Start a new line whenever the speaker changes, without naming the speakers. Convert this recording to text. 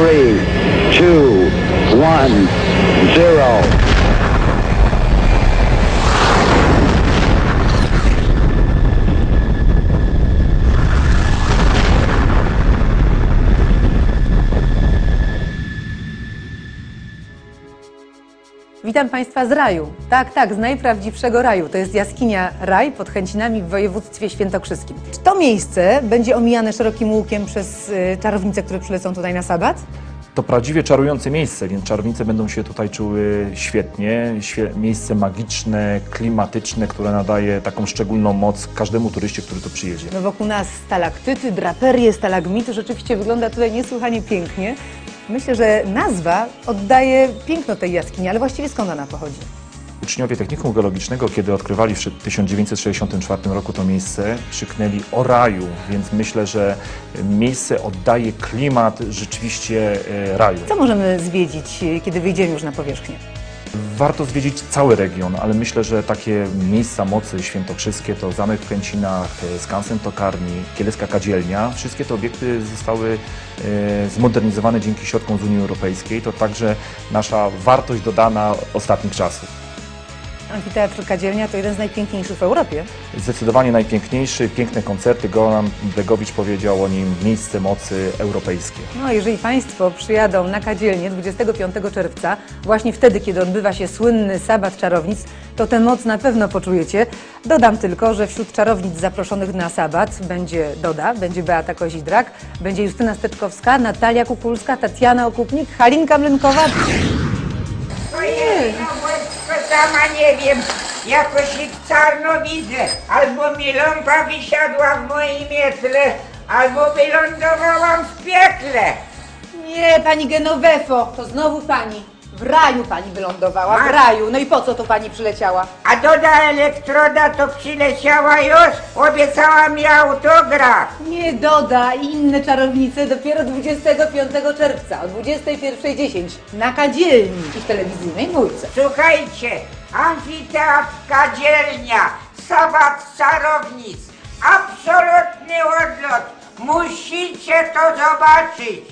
three, two, one, zero.
Witam Państwa z raju. Tak, tak, z najprawdziwszego raju. To jest jaskinia Raj pod Chęcinami w województwie świętokrzyskim. Czy to miejsce będzie omijane szerokim łukiem przez y, czarownice, które przylecą tutaj na sabat?
To prawdziwie czarujące miejsce, więc czarownice będą się tutaj czuły świetnie. Świe miejsce magiczne, klimatyczne, które nadaje taką szczególną moc każdemu turyście, który tu przyjedzie.
No wokół nas stalaktyty, draperie, stalagmity. Rzeczywiście wygląda tutaj niesłychanie pięknie. Myślę, że nazwa oddaje piękno tej jaskini, ale właściwie skąd ona pochodzi?
Uczniowie Technikum Geologicznego, kiedy odkrywali w 1964 roku to miejsce, krzyknęli o raju, więc myślę, że miejsce oddaje klimat rzeczywiście e, raju.
Co możemy zwiedzić, kiedy wyjdziemy już na powierzchnię?
Warto zwiedzić cały region, ale myślę, że takie miejsca mocy świętokrzyskie to Zamek w Kręcinach, e, Skansen Tokarni, Kielecka Kadzielnia. Wszystkie te obiekty zostały e, zmodernizowane dzięki środkom z Unii Europejskiej. To także nasza wartość dodana ostatnich czasów.
Amfiteatr Kadzielnia to jeden z najpiękniejszych w Europie.
Zdecydowanie najpiękniejszy, piękne koncerty. Goran Bregowicz powiedział o nim miejsce mocy europejskie.
No, jeżeli Państwo przyjadą na Kadzielnię 25 czerwca, właśnie wtedy, kiedy odbywa się słynny Sabat Czarownic, to tę moc na pewno poczujecie. Dodam tylko, że wśród czarownic zaproszonych na Sabat będzie Doda, będzie Beata Kozidrak, będzie Justyna Steczkowska, Natalia Kukulska, Tatiana Okupnik, Halinka Mlynkowa.
Sama nie wiem, jakoś czarno widzę. Albo mi lampa wysiadła w moim mietle, albo wylądowałam w piekle.
Nie, pani Genowefo, to znowu pani. W raju pani wylądowała, w raju. No i po co tu pani przyleciała?
A Doda Elektroda to przyleciała już, obiecała mi autograf.
Nie Doda i inne czarownice dopiero 25 czerwca o 21.10 na Kadzielni i w telewizyjnej dwójce.
Słuchajcie, amfiteatr Kadzielnia, sabat czarownic, absolutny odlot. Musicie to zobaczyć.